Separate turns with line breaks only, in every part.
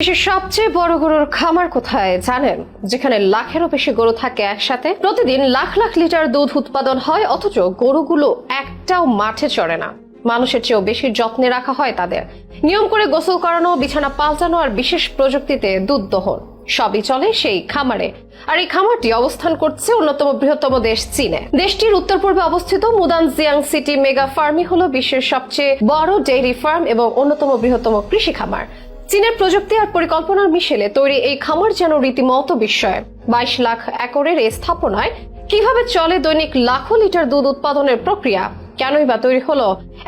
বিশ্বের সবচেয়ে বড় গরুর খামার কোথায় জানেন? যেখানে লাখেরও বেশি গরু থাকে একসাথে। প্রতিদিন লাখ লাখ লিটার দুধ উৎপাদন হয়, অথচ গরুগুলো একটাও মাঠে চড়ে না। মানুষের চেয়েও বেশি যত্নে রাখা হয় তাদের। নিয়ম করে গোসল করানো, বিছানা পাল্টানো আর বিশেষ প্রযুক্তিতে দুধ দহন। সবই চলে সেই খামারে। আর এই খামারটি অবস্থান করছে অন্যতম বৃহত্তম দেশ চীনে। দেশটির উত্তর পূর্বে অবস্থিত মুদান জিয়াং সিটি মেগা ফার্মই হলো বিশ্বের সবচেয়ে বড় ডেইরি ফার্ম এবং অন্যতম বৃহত্তম কৃষি খামার। চীনের প্রযুক্তি আর পরিকল্পনার মিশেলে তৈরি এই খামার যেন রীতিমতো বিস্ময়। বাইশ লাখ একরের এই স্থাপনায় কীভাবে চলে দৈনিক লাখো লিটার দুধ উৎপাদনের প্রক্রিয়া? কেনই বা তৈরি হলো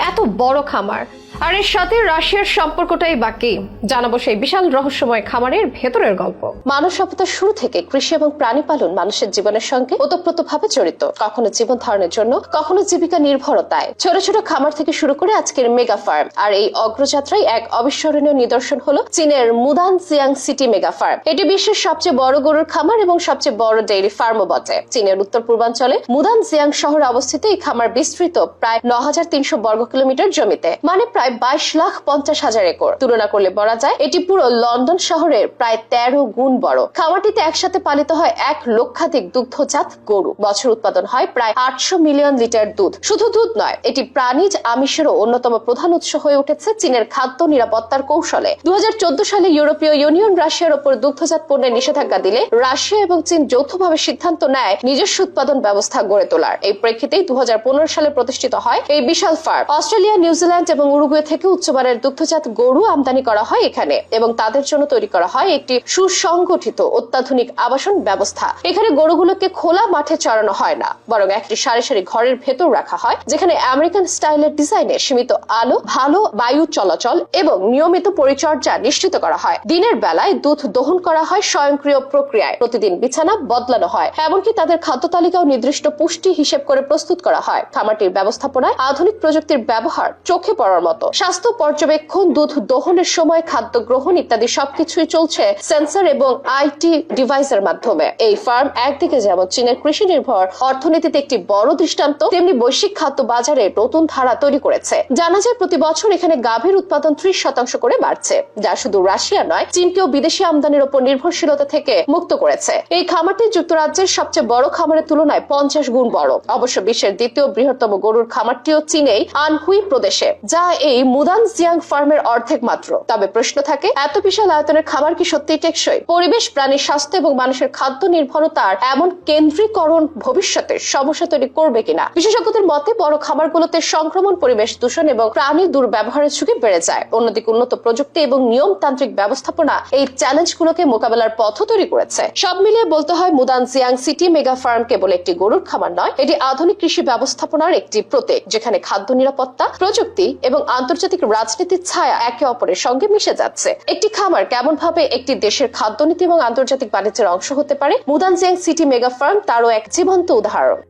এত বড় খামার? আর এর সাথে রাশিয়ার সম্পর্কটাই বাকি। জানাব সেই বিশাল রহস্যময় খামারের ভেতরের গল্প। মানব সভ্যতার শুরু থেকে কৃষি এবং প্রাণী পালন মানুষের জীবনের সঙ্গে ওতপ্রোতভাবে জড়িত। কখনো জীবন ধারণের জন্য, কখনো জীবিকা নির্ভরতায়। ছোট ছোট খামার থেকে শুরু করে আজকের মেগা ফার্ম। আর এই অগ্রযাত্রায় এক অবিস্মরণীয় নিদর্শন হলো চীনের Mudanjiang city mega farm. এটি বিশ্বের সবচেয়ে বড় গরুর খামার এবং সবচেয়ে বড় ডেইরি ফার্মও বটে। চীনের উত্তর পূর্বাঞ্চলে মুদান জিয়াং শহরে অবস্থিত এই খামার বিস্তৃত, প্রায় ন বর্গ কিলোমিটার জমিতে। মানে প্রায় বাইশ লাখ পঞ্চাশ হাজার একর। তুলনা করলে বলা যায়, এটি পুরো লন্ডন শহরের প্রায় তেরো গুণ বড়। খামারটিতে একসাথে পালিত হয় এক লক্ষাধিক দুগ্ধজাত গরু। বছর উৎপাদন হয় প্রায় আটশো মিলিয়ন লিটার দুধ। শুধু দুধ নয়, এটি প্রাণীজ আমিষেরও অন্যতম প্রধান উৎস হয়ে উঠেছে চীনের খাদ্য নিরাপত্তার কৌশলে। দু হাজার চোদ্দ সালে ইউরোপীয় ইউনিয়ন রাশিয়ার উপর দুগ্ধজাত পণ্যের নিষেধাজ্ঞা দিলে রাশিয়া এবং চীন যৌথভাবে সিদ্ধান্ত নেয় নিজস্ব উৎপাদন ব্যবস্থা গড়ে তোলার। এই প্রেক্ষিতেই দু হাজার পনেরো সালে প্রতিষ্ঠিত হয় এই বিশাল ফার্ম। অস্ট্রেলিয়া, নিউজিল্যান্ড এবং উরুগুয়ে থেকে উচ্চমানের দুগ্ধজাত গরু আমদানি করা হয় এখানে এবং তাদের জন্য তৈরি করা হয় একটি সুসংগঠিত অত্যাধুনিক আবাসন ব্যবস্থা। এখানে গরুগুলোকে খোলা মাঠে চড়ানো হয় না, বরং একটি সারি সারি ঘরের ভেতর রাখা হয়, যেখানে আমেরিকান স্টাইলের ডিজাইনে সীমিত আলো, ভালো বায়ু চলাচল এবং নিয়মিত পরিচর্যা নিশ্চিত করা হয়। দিনের বেলায় দুধ দহন করা হয় স্বয়ংক্রিয় প্রক্রিয়ায়। প্রতিদিন বিছানা বদলানো হয়, এমনকি তাদের খাদ্য তালিকাও নির্দিষ্ট পুষ্টি হিসেব করে প্রস্তুত করা হয়। খামারটির ব্যবস্থাপনায় আধুনিক প্রযুক্তির ব্যবহার চোখে পড়ার মতো। স্বাস্থ্য পর্যবেক্ষণ, দুধ দহনের সময়, খাদ্য গ্রহণ ইত্যাদি সবকিছুই চলছে সেন্সর এবং আইটি ডিভাইসের মাধ্যমে। এই ফার্ম একদিকে যেমন চীনের কৃষি নির্ভর অর্থনীতিতে একটি বড় দৃষ্টান্ত, তেমনি বৈশ্বিক খাদ্য বাজারে নতুন ধারা তৈরি করেছে। জানা যায়, প্রতি বছর এখানে গাভীর উৎপাদন ত্রিশ শতাংশ করে বাড়ছে, যা শুধু রাশিয়া নয়, চীনকেও বিদেশি আমদানির উপর নির্ভরশীলতা থেকে মুক্ত করেছে। এই খামারটি যুক্তরাজ্যের সবচেয়ে বড় খামারের তুলনায় পঞ্চাশ গুণ বড়। অবশ্য বিশ্বের দ্বিতীয় বৃহত্তম গরুর খামারটিও চীনেই, আনহুই প্রদেশে, যা এই মুদান জিয়াং ফার্মের অর্ধেক মাত্র। তবে প্রশ্ন থাকে, এত বিশাল আয়তনের খামার কি সত্যিই টেকসই? পরিবেশ প্রাণীর স্বাস্থ্য এবং মানুষের খাদ্য নির্ভরতার এমন কেন্দ্রীকরণ ভবিষ্যতে সমস্যা তৈরি করবে কিনা? বিশেষজ্ঞদের মতে, বড় খামারগুলোতে সংক্রমণ, পরিবেশ দূষণ এবং প্রাণী দুর্ব্যবহারের ঝুঁকি বেড়ে যায়। অন্যদিকে উন্নত প্রযুক্তি এবং নিয়মতান্ত্রিক ব্যবস্থাপনা এই চ্যালেঞ্জগুলোকে মোকাবেলার পথ তৈরি করেছে। সব মিলিয়ে বলতে হয় Mudanjiang city mega farm কেবল একটি গরুর খামার নয়, এটি আধুনিক কৃষি ব্যবস্থাপনার একটি প্রতীক, যেখানে খাদ্য নিরাপত্তা, প্রযুক্তি এবং আন্তর্জাতিক রাজনীতির ছায়া একে অপরের সঙ্গে মিশে যাচ্ছে। একটি খামার কেমন ভাবে একটি দেশের খাদ্যনীতি এবং আন্তর্জাতিক বাণিজ্যের অংশ হতে পারে? Mudanjiang city mega farm, তারও এক জীবন্ত উদাহরণ।